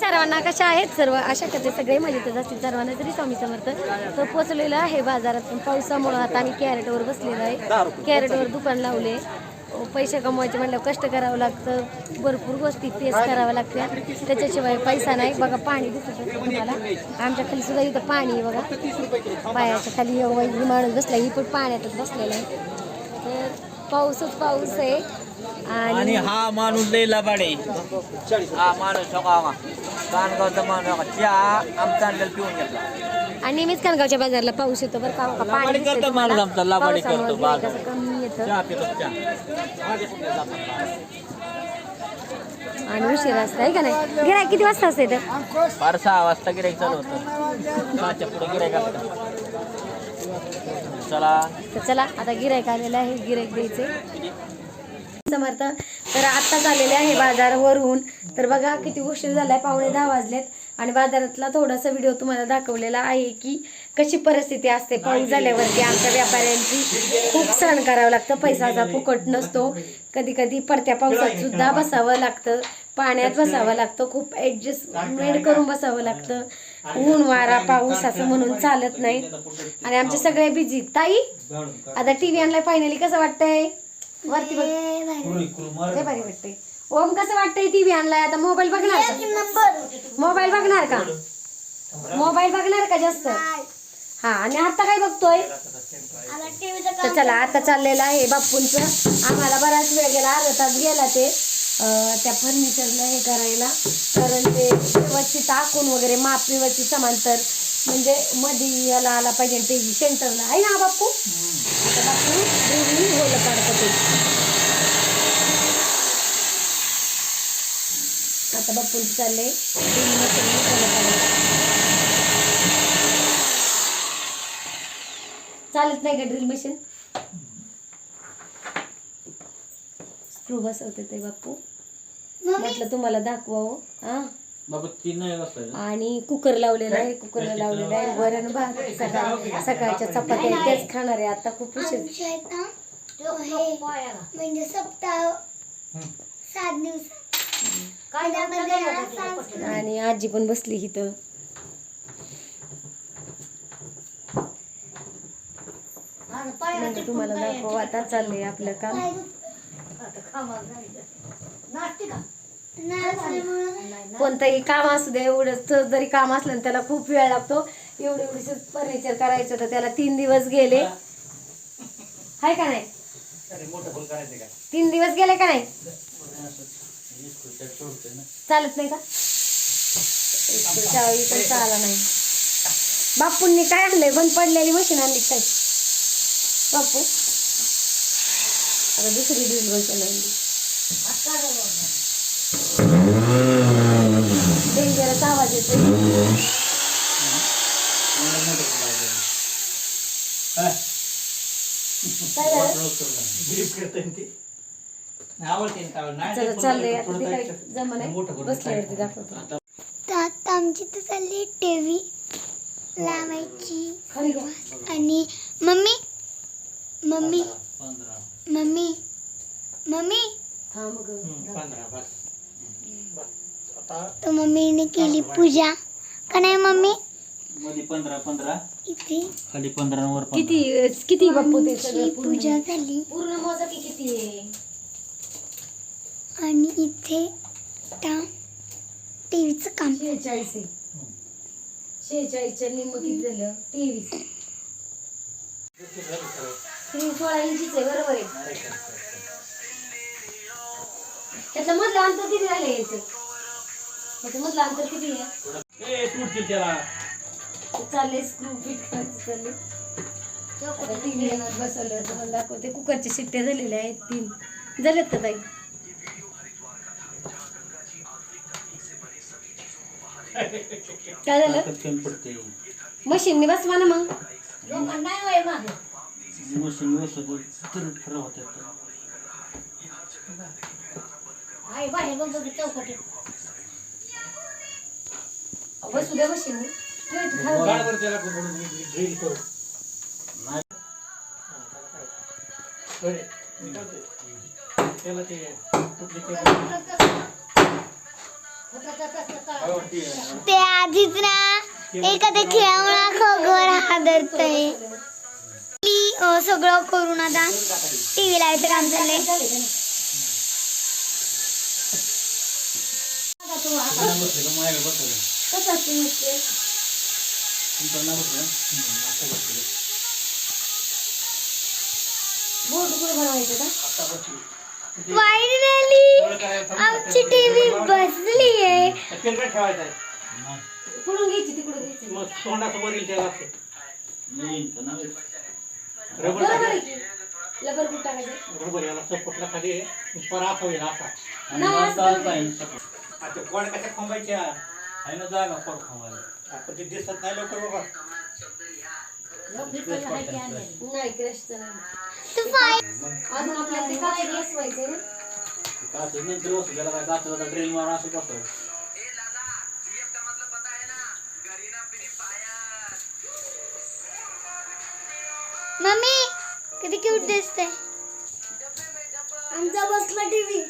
सर्वांना कशा आहेत सर्व? अशा कसे सगळे मजेतच असतील. सर्वांना तरी स्वामी समर्थ. तर पोचलेलं आहे बाजारात. पण पावसामुळं आता आम्ही कॅरेटवर बसलेलो आहे. कॅरेटवर दुकान लावले. पैसे कमवायचे म्हटल्यावर कष्ट करावं लागतं. भरपूर गोष्टी फेस कराव्या लागतात त्याच्याशिवाय पैसा नाही. बघा पाणी दिसत तुम्हाला. आमच्या खाली सुद्धा इथं पाणी आहे बघा. पायाच्या खाली माणूस बसला ही पण पाण्यातच बसलेला आहे. तर पाऊसच पाऊस आहे. आणि हा माणूस लय लबाडे. हा माणूस कानगावचा माणूस. चहा आमचा पिऊन घेतला. आणि नेहमीच कानगावच्या बाजारला पाऊस येतो बरं का. का पाणी दिसतंय करतो तुम्हाला. माणूस आमचा, लाबाडी करतो गिऱ्हाईक बाजार. असं कमी येतं. चहा पितो चहा. आणि उशीर असतं आहे का नाही? गिराय किती वाजता असते तर फार सहा वाजता गिराईक चालू होतं. सहाच्या पुढे असतं. चला. तर चला आता गिरायक आलेलं आहे. गिरायक द्यायचे समर्थ. तर आत्ताच आलेले आहे बाजारावरून. तर बघा किती उशीर झालाय पावणे दहा वाजलेत. आणि बाजारातला थोडासा व्हिडिओ तुम्हाला दाखवलेला आहे की कशी परिस्थिती असते. पाऊस झाल्यावरती आमच्या व्यापाऱ्यांची खूप सहन करावं लागतं. पैसाचा फुकट नसतो. कधी कधी पडत्या पावसात सुद्धा बसावं लागतं. पाण्यात बसावं लागतं. खूप ॲडजस्टमेंट करून बसावं लागतं. ऊन वारा पाऊस असं म्हणून चालत नाही आणि आमचे सगळे बिझी ताई आता टीव्ही आणलाय फायनली कसं वाटतंय? वरती बघ. लय भारी वाटतंय. ओम कसं वाटतंय? टीव्ही आणलाय. आता मोबाईल बघणार का? मोबाईल बघणार का? मोबाईल बघणार का जास्त? हा आणि आता काय बघतोय? तर चला आता चाललेलं आहे बाप्पूंच. आम्हाला बराच वेळ गेला अर्धा तास गेला ते. अं, त्या फर्निचरला हे करायला. कारण ते व्यवस्थित आखून वगैरे माप व्यवस्थित समांतर म्हणजे मध्ये याला आला पाहिजे ते सेंटरला आहे ना बाप्पू? आता दोन्ही होलं काढतं ते आता चाललंय काढायचं. चालत नाही का ड्रिल मशीन स्क्रू बसवते ते बाप्पू. म्हटलं तुम्हाला दाखवावं. हा? आणि कुकर लावलेला आहे कुकरला लावलेला आहे वरण भात सकाळ सकाळच्या चपात्या तेच खाणार आहे आता खूप उशीर. हे म्हणजे सप्ताह सात दिवस. आणि आजी पण बसली इथं. म्हणजे तुम्हाला दाखव आता चाललंय आपलं काम. कोणतंही काम असू दे एवढं जरी काम असलं त्याला खूप वेळ लागतो. एवढं एवढी फर्निचर करायचं तर त्याला तीन दिवस गेले. हाय का नाही? तीन दिवस गेले का नाही? चालत नाही का? पण चाला नाही. बापूंनी काय आणलंय? बंद पडलेली मशीन आणली काय बापू. आता दुसरी ड्रिल मशीन आणली डेंजरच आवाज येतो चला चाललंय. आता ते काय जमा नाही बसल्यावरती दाखवतो. तर आता आमची तर चालली टीव्ही लावायची. आणि मम्मी मम्मी मम्मी मम्मी. थांब गं. तर मम्मीने केली पूजा. का नाही मम्मी? मध्ये पंधरा पंधरा. इथे खाली पंधरा वर. किती किती ते पूर्ण. पूजा झाली. पूर्ण मोजा की किती आहे? आणि इथे आता टीव्हीचं काम. शेहेचाळीस आहे. शेहेचाळीसच्या निम्म किती झालं तेवीस सोळा इंचीच आहे बरोबर आहे. त्यातलं मधलं अंतर किती झालं याचं? त्याचं मधलं अंतर किती आहे? ए, तुटतील त्याला. चालले स्क्रू फिट करायचं चालले आता बसवलं मला दाखवते. कुकरच्या शिट्ट्या झालेल्या आहेत तीन. झाल्यात का ताई? काय झालं? कमी पडते मशीनने बसवा ना मग. मशीन बसवतो तर खरं होतं बसू द्या मशीन ते. आधीच ना एखाद्या खेळामुळा खबर हादरतय सगळं करून आता टीव्ही लावायचं काम चाललंय कसं असते मिस्टर बोर्ड कुठे बनवायचं का? फायनली आमची टीव्ही बसली आहे तिकडे ठेवायचं आहे? कुठून घ्यायची तिकडून घ्यायची? मग तोंडासमोर येईल तेव्हा. ते. रबर कुठं टाकायचं? रबर याला सपोर्टला खाली राख होईल असा. नाही, असं काय? आता गोड कशा खांबायच्या आपण ते दिसत नाही लवकर बाबा. नाही क्रशचं नाही. तू फाय अजून आपल्याला ते काच बसवायचं ना? मम्मी किती क्यूट दिसते आमचा बसला टीव्ही.